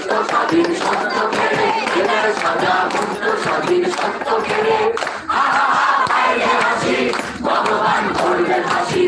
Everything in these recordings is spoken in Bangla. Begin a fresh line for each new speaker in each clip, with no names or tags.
তারা রইল কপাল ভেঙে ফেল স্বর্ণের ঘর রক্ত জমাট শিকল পূজার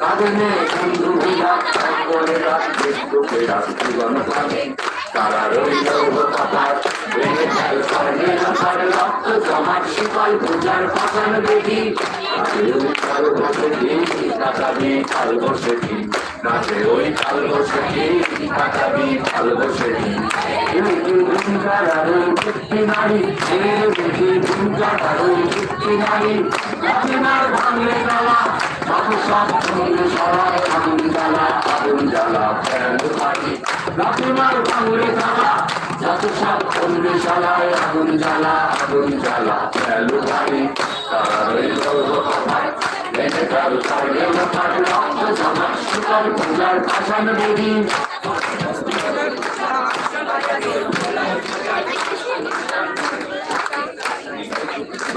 কারণে বন্ধুরা সকলেরা মৃত্যুকে রাত্রিগণ ভাবে তারা রইল পাপার কাল বসে কি কাটাবি কাল বসে কি নাচে ওই কাল বসে কি কাটাবি কাল বসে কি নারী নারী ভাঙলে গলা যত সব সঙ্গে সরাই আগুন জ্বালা আগুন জ্বালা ফেল পাখি লাঠিমার ভাঙলে সব সরাই আগুন জ্বালা আগুন জ্বালা। ফেল পাখি তারা রইল কপাল ভেঙে কাল স্বর্গের ঘর রক্ত জমা সুতার পূজার পাশান বেদি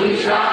আমরা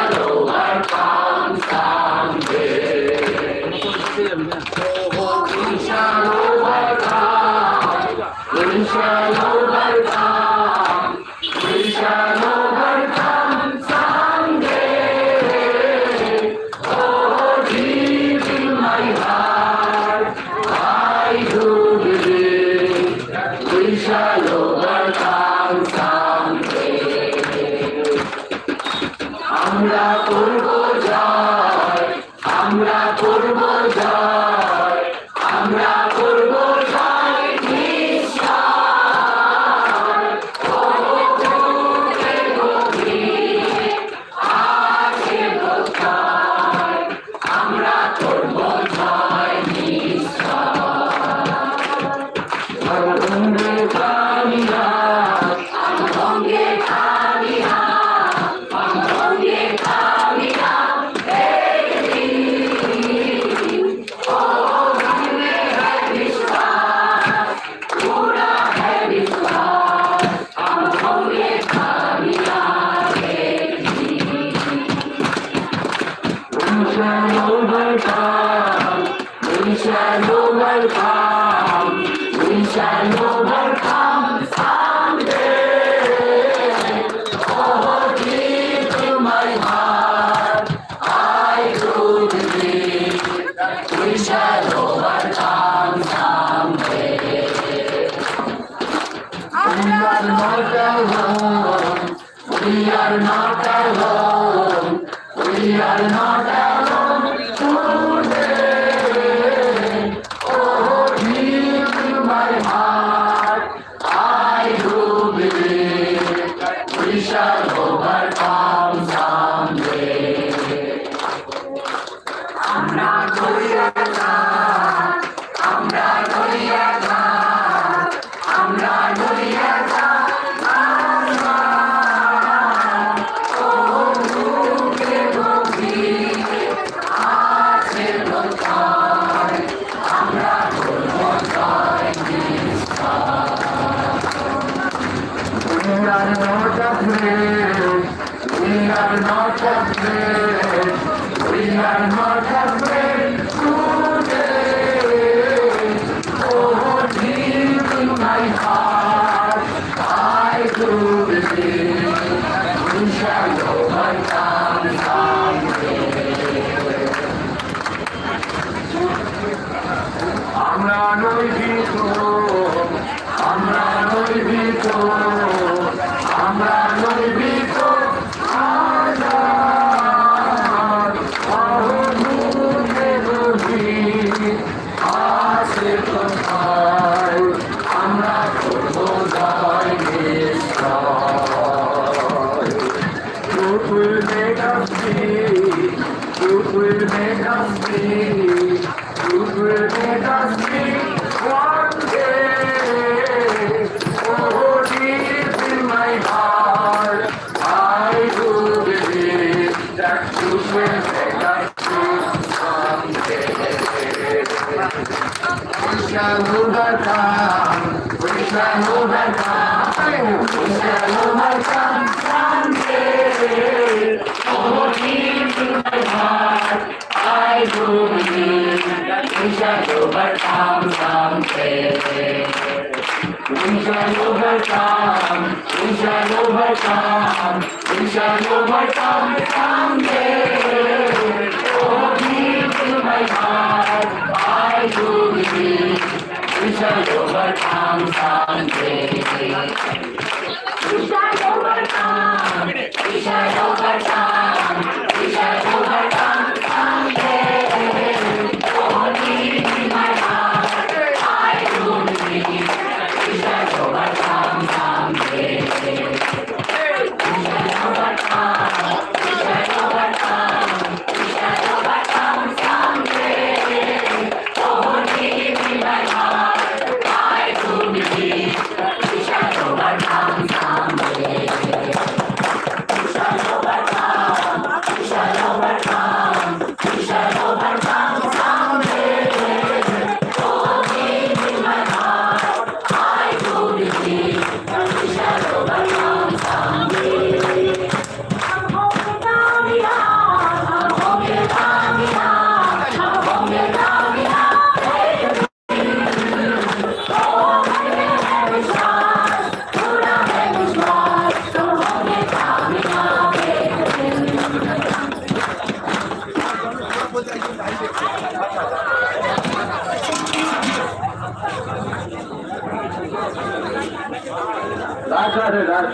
We shall overcome. We shall overcome.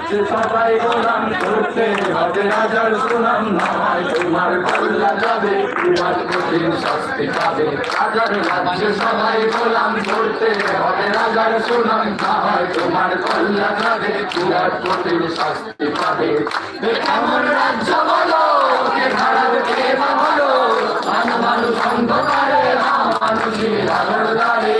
করছে সবাই গোলাম করতে হবে রাজার সুনাম নামায় তোমার কল্লা যাবে, তোমার কঠিন শাস্তি পাবে। রাজার রাজ্যে সবাই গোলাম করতে হবে রাজার সুনাম নামায় তোমার কল্লা যাবে, তোমার কঠিন শাস্তি পাবে। এমন রাজ্য বলো কে ভারত কে বলো মানুষ অন্ধকারে মানুষের আলোর দ্বারে।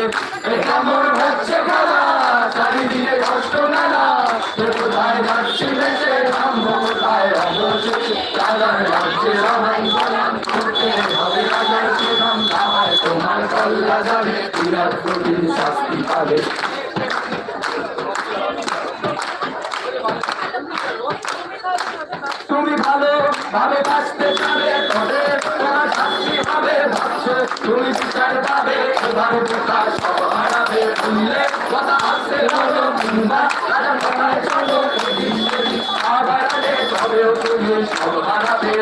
আল্লাহ জানে বিরাট কঠিন শাস্তি পাবে তুমি ভালো ভাবে বাঁচতে পারে তবে তোমার শাস্তি হবে ভাবছ। তুমি বিচার পাবে তোমার প্রকাশ হারাবে। শুনলে কথা আসতে বলো কিংবা তাদের কথায় চলো। আবার তবেও তুমি সব হারাবে।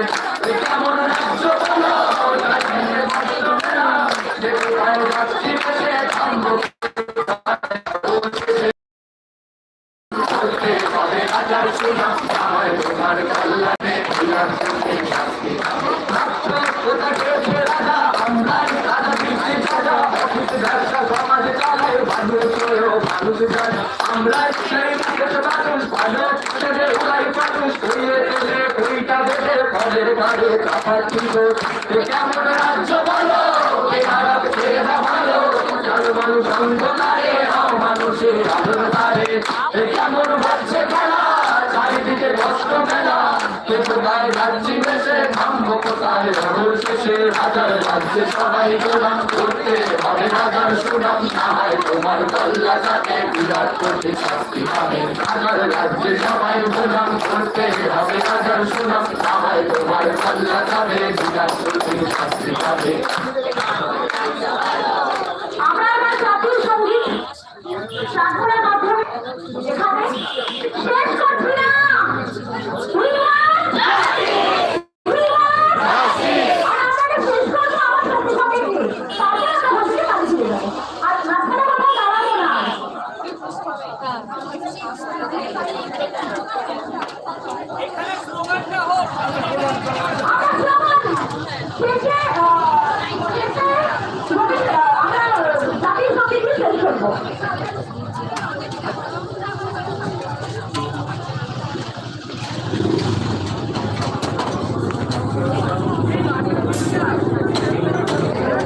আমরা সেই দেশ মানুষ ভালো দেশে উড়াই মানুষ হয়ে এলে বইটা দেশে ঘরে ঘরে কাপড় ছিল কেমন রাজ্য বলো খারাপ ছেলেরা ভালো চাল মানুষ অন্ধকারে মানুষের অন্ধকারে কেমন ভালো বড় মেলা। কে কোথায় রাজ্যে দেশে থামব কোথায়? ভোর শেষে হাজার রাজ্যে সবাই গোলাম করতে হবে। হাজার সুনাম না হয় তোমার পাল্লা তাকে বিরাট করতে শাস্তি পাবে। হাজার রাজ্যে সবাই গোলাম করতে হবে। হাজার সুনাম না হয় তোমার
আমরা জাতীয় সংগীত